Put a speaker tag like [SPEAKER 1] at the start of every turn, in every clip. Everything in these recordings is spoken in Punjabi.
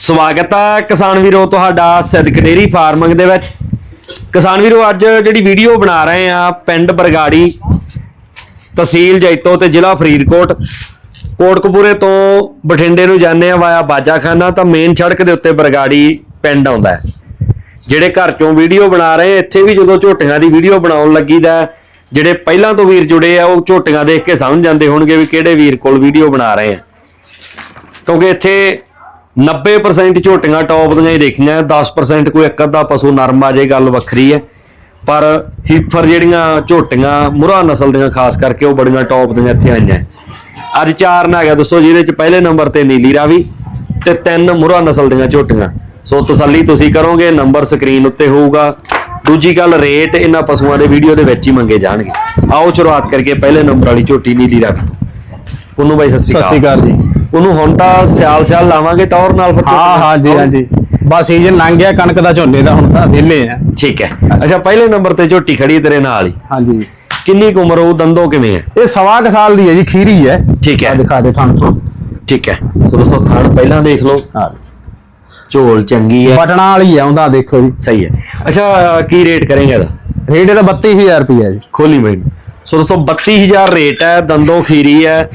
[SPEAKER 1] ਸਵਾਗਤ ਹੈ ਕਿਸਾਨ ਵੀਰੋ ਤੁਹਾਡਾ ਸਿੱਧਕ ਡੇਰੀ ਫਾਰਮਿੰਗ ਦੇ ਵਿੱਚ। ਕਿਸਾਨ ਵੀਰੋ ਅੱਜ ਜਿਹੜੀ ਵੀਡੀਓ ਬਣਾ ਰਹੇ ਆ ਪਿੰਡ ਬਰਗਾੜੀ ਤਹਿਸੀਲ ਜੈਤੋ ਤੇ ਜ਼ਿਲ੍ਹਾ ਫਰੀਦਕੋਟ। ਕੋਟਕਪੂਰੇ ਤੋਂ ਬਠਿੰਡੇ ਨੂੰ ਜਾਂਦੇ ਆ ਵਾਇਆ ਬਾਜਾਖਾਨਾ ਤਾਂ ਮੇਨ ਸੜਕ ਦੇ ਉੱਤੇ ਬਰਗਾੜੀ ਪਿੰਡ ਆਉਂਦਾ ਹੈ। ਜਿਹੜੇ ਘਰ ਚੋਂ ਵੀਡੀਓ ਬਣਾ ਰਹੇ ਇੱਥੇ ਵੀ ਜਦੋਂ ਝੋਟੀਆਂ ਦੀ ਵੀਡੀਓ ਬਣਾਉਣ ਲੱਗੀਦਾ ਹੈ, ਜਿਹੜੇ ਪਹਿਲਾਂ ਤੋਂ ਵੀਰ ਜੁੜੇ ਆ ਉਹ ਝੋਟੀਆਂ ਦੇਖ ਕੇ ਸਮਝ ਜਾਂਦੇ ਹੋਣਗੇ ਵੀ ਕਿਹੜੇ ਵੀਰ ਕੋਲ ਵੀਡੀਓ ਬਣਾ ਰਹੇ ਆ। ਕਿਉਂਕਿ ਇੱਥੇ 90% ਝੋਟੀਆਂ ਟੌਪ ਦੀਆਂ ਹੀ ਦੇਖੀਆਂ 10% ਕੋਈ ਇੱਕ ਅੱਧਾ ਪਸ਼ੂ ਨਰਮ ਆ ਜੇ, ਗੱਲ ਵੱਖਰੀ ਹੈ। ਪਰ ਹੀਫਰ ਜਿਹੜੀਆਂ ਝੋਟੀਆਂ ਮੁਰਾ ਨਸਲ ਦੀਆਂ, ਖਾਸ ਕਰਕੇ ਉਹ ਬੜੀਆਂ ਟੌਪ ਦੀਆਂ ਇੱਥੇ ਆਈਆਂ। ਅੱਜ ਚਾਰ ਨਾ ਗਿਆ ਦੋਸਤੋ ਜਿਹਦੇ ਚ ਪਹਿਲੇ ਨੰਬਰ ਤੇ ਨੀਲੀ ਰਾਵੀ ਤੇ ਤਿੰਨ ਮੁਰਾ ਨਸਲ ਦੀਆਂ ਝੋਟੀਆਂ। ਸੋ ਤਸੱਲੀ ਤੁਸੀਂ ਕਰੋਗੇ, ਨੰਬਰ ਸਕਰੀਨ ਉੱਤੇ ਹੋਊਗਾ। ਦੂਜੀ ਗੱਲ, ਰੇਟ ਇਹਨਾਂ ਪਸ਼ੂਆਂ ਦੇ ਵੀਡੀਓ ਦੇ ਵਿੱਚ ਹੀ ਮੰਗੇ ਜਾਣਗੇ। ਆਓ ਸ਼ੁਰੂਆਤ ਕਰਕੇ ਪਹਿਲੇ ਨੰਬਰ ਵਾਲੀ ਝੋਟੀ ਨੀਲੀ ਰਾਵੀ ਤੋਂ। ਉਹਨੂੰ ਬਾਈ, ਸਤਿ ਸ਼੍ਰੀ
[SPEAKER 2] ਸਤਿ
[SPEAKER 1] ਸ਼੍ਰੀ ਅਕਾਲ
[SPEAKER 2] ਜੀ।
[SPEAKER 1] ਉਹਨੂੰ ਹੁਣ ਤਾਂ ਸਿਆਲ ਸਿਆਲ ਲਾਵਾਂਗੇ ਟੌਰ ਨਾਲ ਫਿਰ
[SPEAKER 2] ਹਾਂ ਹਾਂ ਜੀ ਹਾਂ ਜੀ। ਬਸ ਸੀਜ਼ਨ ਲੰਘ ਗਿਆ ਕਣਕ ਦਾ ਝੋਨੇ ਦਾ ਹੁਣ ਤਾਂ ਵਿਹਲੇ ਆ।
[SPEAKER 1] ਠੀਕ ਹੈ। ਅੱਛਾ ਪਹਿਲੇ ਨੰਬਰ ਤੇ ਝੋਟੀ ਖੜੀ ਹੈ ਤੇਰੇ ਨਾਲ ਹੀ।
[SPEAKER 2] ਹਾਂਜੀ
[SPEAKER 1] ਕਿੰਨੀ ਕੁ ਉਮਰ ਉਹ ਦੰਦੋ ਕਿਵੇਂ ਹੈ
[SPEAKER 2] ਇਹ ਸਵਾ ਕੁ ਸਾਲ ਦੀ ਹੈ ਜੀ ਖੀਰੀ ਹੈ।
[SPEAKER 1] ਠੀਕ ਹੈ।
[SPEAKER 2] ਦਿਖਾ ਦੇ ਤੁਹਾਨੂੰ ਤੋਂ।
[SPEAKER 1] ਠੀਕ ਹੈ। ਸੋ ਦੋਸਤੋ ਥਣ ਪਹਿਲਾਂ ਦੇਖ ਲਓ।
[SPEAKER 2] ਹਾਂ।
[SPEAKER 1] ਝੋਲ ਚੰਗੀ ਹੈ।
[SPEAKER 2] ਬਟਣਾ ਵਾਲੀ ਆ ਉਹਦਾ ਦੇਖੋ ਜੀ।
[SPEAKER 1] ਸਹੀ ਹੈ। ਅੱਛਾ ਕੀ ਰੇਟ ਕਰੇਗਾ ਇਹਦਾ?
[SPEAKER 2] ਰੇਟ ਇਹਦਾ 32000 ਰੁਪਏ ਜੀ।
[SPEAKER 1] ਖੋਲੀ ਮੈਨੂੰ ਸੋ ਦੋਸਤੋ 32000 ਰੇਟ ਹੈ ਦੰਦੋ ਖੀਰੀ ਹੈ।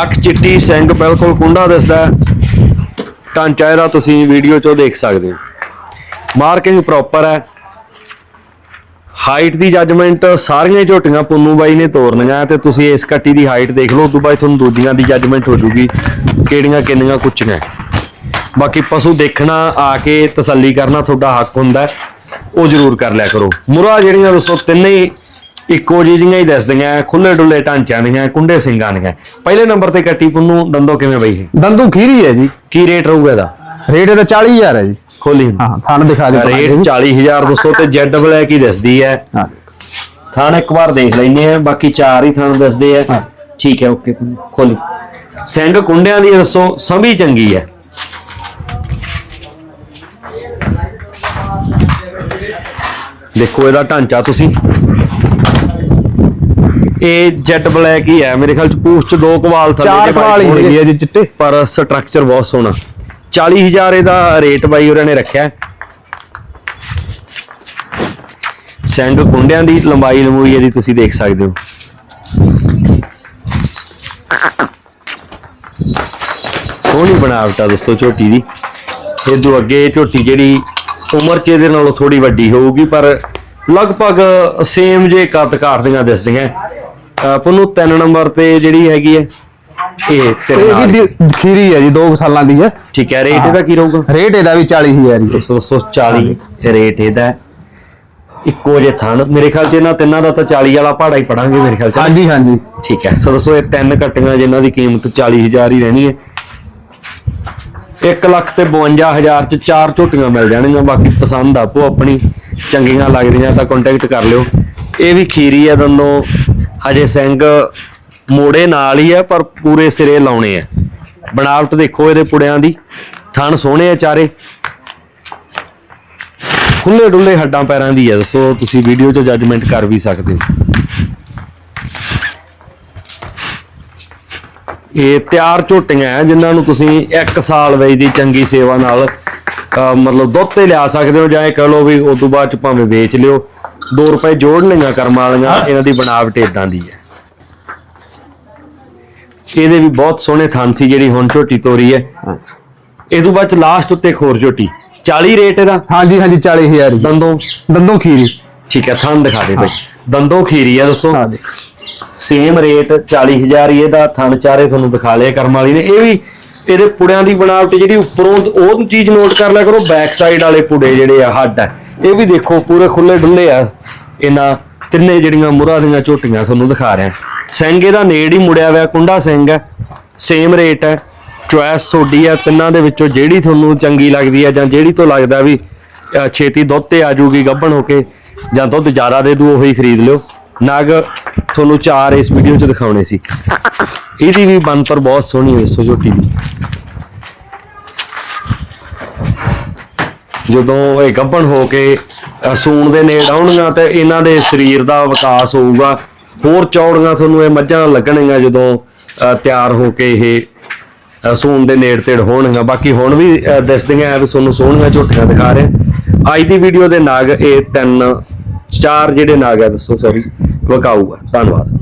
[SPEAKER 1] ਅੱਖ ਚਿੱਟੀ ਸਿੰਗ ਬਿਲਕੁਲ ਕੁੰਡਾ ਦਿਸਦਾ ਢਾਂਚਾ ਇਹਦਾ ਤੁਸੀਂ ਵੀਡੀਓ 'ਚੋਂ ਦੇਖ ਸਕਦੇ ਹੋ। ਮਾਰਕਿੰਗ ਪ੍ਰੋਪਰ ਹੈ। ਹਾਈਟ ਦੀ ਜੱਜਮੈਂਟ ਸਾਰੀਆਂ ਝੋਟੀਆਂ ਪੁੰਨੂ ਬਾਈ ਨੇ ਤੋਰਨੀਆਂ ਤੇ ਤੁਸੀਂ ਇਸ ਕੱਟੀ ਦੀ ਹਾਈਟ ਦੇਖ ਲਓ ਉਦੋਂ ਬਾਅਦ ਤੁਹਾਨੂੰ ਦੂਜੀਆਂ ਦੀ ਜੱਜਮੈਂਟ ਹੋ ਜੂਗੀ ਕਿਹੜੀਆਂ ਕਿੰਨੀਆਂ ਕੁੱਚੀਆਂ ਬਾਕੀ ਪਸ਼ੂ ਦੇਖਣਾ, ਆ ਕੇ ਤਸੱਲੀ ਕਰਨਾ ਤੁਹਾਡਾ ਹੱਕ ਹੁੰਦਾ ਉਹ ਜ਼ਰੂਰ ਕਰ ਲਿਆ ਕਰੋ। ਮੁਰਾ ਜਿਹੜੀਆਂ ਦੋਸਤੋ ਤਿੰਨੇ ਇੱਕੋ ਜਿਹੀਆਂ ਹੀ ਦਿਸਦੀਆਂ ਖੁੱਲੇ ਡੁੱਲੇ ਢਾਂਚਿਆਂ ਦੀਆਂ ਕੁੰਡੇ ਸਿੰਘਾਂ ਦੀਆਂ। ਪਹਿਲੇ ਨੰਬਰ ਤੇ ਕੱਟੀ ਪੁੰਨੂ ਦੰਦੋ ਕਿਵੇਂ ਬਈ ਇਹ?
[SPEAKER 2] ਦੰਦੂ ਖੀਰੀ ਹੈ ਜੀ।
[SPEAKER 1] ਕੀ ਰੇਟ ਰਹੂਗਾ ਇਹਦਾ?
[SPEAKER 2] ਰੇਟ ਇਹਦਾ 40000 ਹੈ ਜੀ।
[SPEAKER 1] ਖੋਲੀ
[SPEAKER 2] ਹਾਂ ਥਣ ਦਿਖਾ ਦੇ
[SPEAKER 1] ਰੇਟ 40000 ਦੋਸਤੋ ਤੇ ਜੈਡ ਬਲੈਕ ਹੀ ਦਿਸਦੀ ਹੈ।
[SPEAKER 2] ਹਾਂ।
[SPEAKER 1] ਥਾਣ ਇੱਕ ਵਾਰ ਦੇਖ ਲੈਨੇ ਆ ਬਾਕੀ ਚਾਰ ਹੀ ਥਾਣ ਦੱਸਦੇ ਆ। ਠੀਕ ਹੈ ਓਕੇ ਖੋਲੀ। ਸਿੰਘ ਕੁੰਡਿਆਂ ਦੀ ਦੱਸੋ ਸੰਭੀ ਚੰਗੀ ਹੈ। ਦੇਖੋ ਇਹਦਾ ਢਾਂਚਾ ਤੁਸੀਂ। ਇਹ ਜੈਟ ਬਲੈਕ ਹੀ ਹੈ ਮੇਰੇ ਖਿਆਲ ਚ ਪੂਛ ਚ ਦੋ ਕਵਾਲ ਥੱਲੇ
[SPEAKER 2] ਚਾਰ
[SPEAKER 1] ਦੇ
[SPEAKER 2] ਕਵਾਲ ਹੀ
[SPEAKER 1] ਹੋਣਗੇ।
[SPEAKER 2] ਹੈਗੀ ਹੈ ਜੀ ਚਿੱਟੇ।
[SPEAKER 1] ਪਰ ਸਟਰਕਚਰ ਬਹੁਤ ਸੋਹਣਾ। 40000 ਇਹਦਾ ਰੇਟ ਬਾਈ ਉਹਨਾਂ ਨੇ ਰੱਖਿਆ। ਸਿੰਘ ਕੁੰਡਿਆਂ ਦੀ ਲੰਬਾਈ ਲੰਬੂਈ ਇਹਦੀ ਤੁਸੀਂ ਦੇਖ ਸਕਦੇ ਹੋ। ਸੋਹਣੀ ਬਣਾਵਟ ਆ ਦੋਸਤੋ ਝੋਟੀ ਦੀ। ਇਹ ਤੋਂ ਅੱਗੇ ਝੋਟੀ ਜਿਹੜੀ ਉਮਰ ਚ ਇਹਦੇ ਨਾਲੋਂ ਥੋੜੀ ਵੱਡੀ ਹੋਊਗੀ ਪਰ ਲਗਭਗ ਸੇਮ ਜੇ ਕੱਦ ਕਾਟਦੀਆਂ ਦਿਸਦੀਆਂ। ਪੁੰਨੂ ਤਿੰਨ ਨੰਬਰ ਤੇ ਜਿਹੜੀ ਹੈਗੀ ਹੈ ਇਹ ਤੇਰੇ
[SPEAKER 2] ਇਹ
[SPEAKER 1] ਨਾਲ
[SPEAKER 2] ਵੀ ਖੀਰੀ ਹੈ ਜੀ 2 ਸਾਲਾਂ ਦੀ ਹੈ।
[SPEAKER 1] ਠੀਕ ਹੈ ਰੇਟ ਇਹਦਾ ਕੀ ਰਹੂਗਾ?
[SPEAKER 2] ਰੇਟ ਇਹਦਾ ਵੀ 40000 ਹੀ ਹੈ।
[SPEAKER 1] 240 ਰੇਟ ਇਹਦਾ ਹੈ। ਇੱਕੋ ਜੇ ਥਣ। ਮੇਰੇ ਖਿਆਲ ਚ ਇਹਨਾਂ ਤਿੰਨਾਂ ਦਾ ਤਾਂ 40 ਵਾਲਾ ਪਹਾੜਾ ਹੀ ਪੜਾਂਗੇ ਮੇਰੇ ਖਿਆਲ ਚ
[SPEAKER 2] ਹਾਂਜੀ ਹਾਂਜੀ।
[SPEAKER 1] ਠੀਕ ਹੈ ਸੋ ਦੱਸੋ ਇਹ ਤਿੰਨ ਕੱਟੀਆਂ ਜਿਨ੍ਹਾਂ ਦੀ ਕੀਮਤ 40000 ਹੀ ਰਹਿਣੀ ਹੈ। 1 ਲੱਖ ਤੇ 52000 ਚ ਚਾਰ ਝੋਟੀਆਂ ਮਿਲ ਜਾਣਗੀਆਂ ਬਾਕੀ ਪਸੰਦ ਆਪੋ ਆਪਣੀ। ਚੰਗੀਆਂ ਲੱਗਦੀਆਂ ਤਾਂ ਕੰਟੈਕਟ ਕਰ ਲਿਓ। ਇਹ ਵੀ ਖੀਰੀ ਹੈ ਦੋਨੋਂ। ਹਜੇ ਸਿੰਘ ਮੋੜੇ ਨਾਲ ਹੀ ਹੈ ਪਰ ਪੂਰੇ ਸਿਰੇ ਲਾਉਣੇ ਆ। ਬਣਾਵਟ ਦੇਖੋ ਇਹਦੇ ਪੁੜਿਆਂ ਦੀ। ਥਣ ਸੋਹਣੇ ਆ ਚਾਰੇ। ਖੁੱਲੇ ਡੁੱਲੇ ਹੱਡਾਂ ਪੈਰਾਂ ਦੀ ਹੈ ਦੱਸੋ ਤੁਸੀਂ ਵੀਡੀਓ 'ਚ ਜੱਜਮੈਂਟ ਕਰ ਵੀ ਸਕਦੇ ਹੋ। ਇਹ ਤਿਆਰ ਝੋਟੀਆਂ ਹੈ ਜਿਨ੍ਹਾਂ ਨੂੰ ਤੁਸੀਂ 1 ਸਾਲ ਵੇਚ ਦੀ ਚੰਗੀ ਸੇਵਾ ਨਾਲ ਮਤਲਬ ਦੁੱਧ ਤੇ ਲਿਆ ਸਕਦੇ ਹੋ, ਜਾਂ ਇਹ ਕਹ ਲਓ ਵੀ ਉਸ ਤੋਂ ਬਾਅਦ ਚ ਭਾਵੇਂ ਵੇਚ ਲਿਓ। 2 ਰੁਪਏ ਜੋੜ ਲਈਆਂ ਕਰਮ ਵਾਲੀਆਂ ਇਹਨਾਂ ਦੀ ਬਣਾਵਟ ਇਦਾਂ ਦੀ ਹੈ। ਇਹਦੇ ਵੀ ਬਹੁਤ ਸੋਹਣੇ ਥਣ ਸੀ ਜਿਹੜੀ ਹੁਣ ਝੋਟੀ ਤੋਰੀ ਹੈ। ਇਹ ਤੋਂ ਬਾਅਦ ਚ ਲਾਸਟ ਉੱਤੇ ਖੋਰ ਝੋਟੀ। 40 ਰੇਟ ਇਹਦਾ।
[SPEAKER 2] ਹਾਂਜੀ ਹਾਂਜੀ 40000 ਜੀ।
[SPEAKER 1] ਦੰਦੋਂ।
[SPEAKER 2] ਦੰਦੋਂ ਖੀਰੀ
[SPEAKER 1] ਠੀਕ ਹੈ ਥਣ ਦਿਖਾ ਦੇ ਬਈ। ਦੰਦੋਂ ਖੀਰੀ ਹੈ ਦੋਸਤੋ
[SPEAKER 2] ਹਾਂ ਦੇਖ
[SPEAKER 1] ਸੇਮ ਰੇਟ 40000 ਹੀ ਇਹਦਾ ਥਣ ਚਾਰੇ ਤੁਹਾਨੂੰ ਦਿਖਾ ਲਿਆ ਕਰਮ ਵਾਲੀ ਨੇ। ਇਹ ਵੀ ਇਹਦੇ ਪੁੜਿਆਂ ਦੀ ਬਣਾਵਟ ਜਿਹੜੀ ਉੱਪਰੋਂ ਉਹ ਚੀਜ਼ ਨੋਟ ਕਰ ਲਿਆ ਕਰੋ ਬੈਕ ਸਾਈਡ ਵਾਲੇ ਪੁੜੇ ਜਿਹੜੇ ਆ ਹੱਡ ਆ। ਇਹ ਵੀ ਦੇਖੋ, ਪੂਰੇ ਖੁੱਲੇ ਡੁੱਲੇ ਆ। ਇਹਨਾਂ ਤਿੰਨੇ ਜਿਹੜੀਆਂ ਮੁਰਾਂ ਦੀਆਂ ਝੋਟੀਆਂ ਤੁਹਾਨੂੰ ਦਿਖਾ ਰਿਹਾ। ਸਿੰਘ ਇਹਦਾ ਨੇੜ ਹੀ ਮੁੜਿਆ ਹੋਇਆ, ਕੁੰਡਾ ਸਿੰਘ ਹੈ ਸੇਮ ਰੇਟ ਹੈ ਚੁਆਇਸ ਤੁਹਾਡੀ ਆ, ਤਿੰਨਾਂ ਦੇ ਵਿੱਚੋਂ ਜਿਹੜੀ ਤੁਹਾਨੂੰ ਚੰਗੀ ਲੱਗਦੀ ਹੈ ਜਾਂ ਜਿਹੜੀ ਤੋਂ ਲੱਗਦਾ ਵੀ ਛੇਤੀ ਦੁੱਧ ਤੇ ਆ ਜੂਗੀ ਗੱਭਣ ਹੋ ਕੇ, ਜਾਂ ਦੁੱਧ ਜ਼ਿਆਦਾ ਦੇ ਦੂ, ਉਹੀ ਖਰੀਦ ਲਿਓ। ਨਗ ਤੁਹਾਨੂੰ ਚਾਰ ਇਸ ਵੀਡੀਓ 'ਚ ਦਿਖਾਉਣੇ ਸੀ। ਇਹਦੀ ਵੀ ਬੰਤਰ ਬਹੁਤ ਸੋਹਣੀ ਹੈ ਸੋ ਦੀ ਜਦੋਂ ਇਹ ਗੱਭਣ ਹੋ ਕੇ ਸੂਣ ਦੇ ਨੇੜ ਆਉਣਗੀਆਂ ਤੇ ਇਹਨਾਂ ਦੇ ਸਰੀਰ ਦਾ ਵਿਕਾਸ ਹੋਊਗਾ। ਹੋਰ ਚੌੜੀਆਂ ਤੁਹਾਨੂੰ ਇਹ ਮੱਝਾਂ ਲੱਗਣਗੀਆਂ ਜਦੋਂ ਅ, ਤਿਆਰ ਹੋ ਕੇ ਇਹ ਸੂਣ ਦੇ ਨੇੜ ਤੇੜ ਹੋਣਗੀਆਂ। ਬਾਕੀ ਹੁਣ ਵੀ ਦੱਸਦੀਆਂ ਦਿਸਦੀਆਂ ਆ ਵੀ ਤੁਹਾਨੂੰ ਸੋਹਣੀਆਂ ਝੋਟੀਆਂ ਦਿਖਾ ਰਹੇ। ਅੱਜ ਦੀ ਵੀਡੀਓ ਦੇ ਨਾਗ ਇਹ ਤਿੰਨ ਚਾਰ ਜਿਹੜੇ ਨਾਗ ਆ ਦੱਸੋ ਸੌਰੀ ਵਿਕਾਊਗਾ। ਧੰਨਵਾਦ।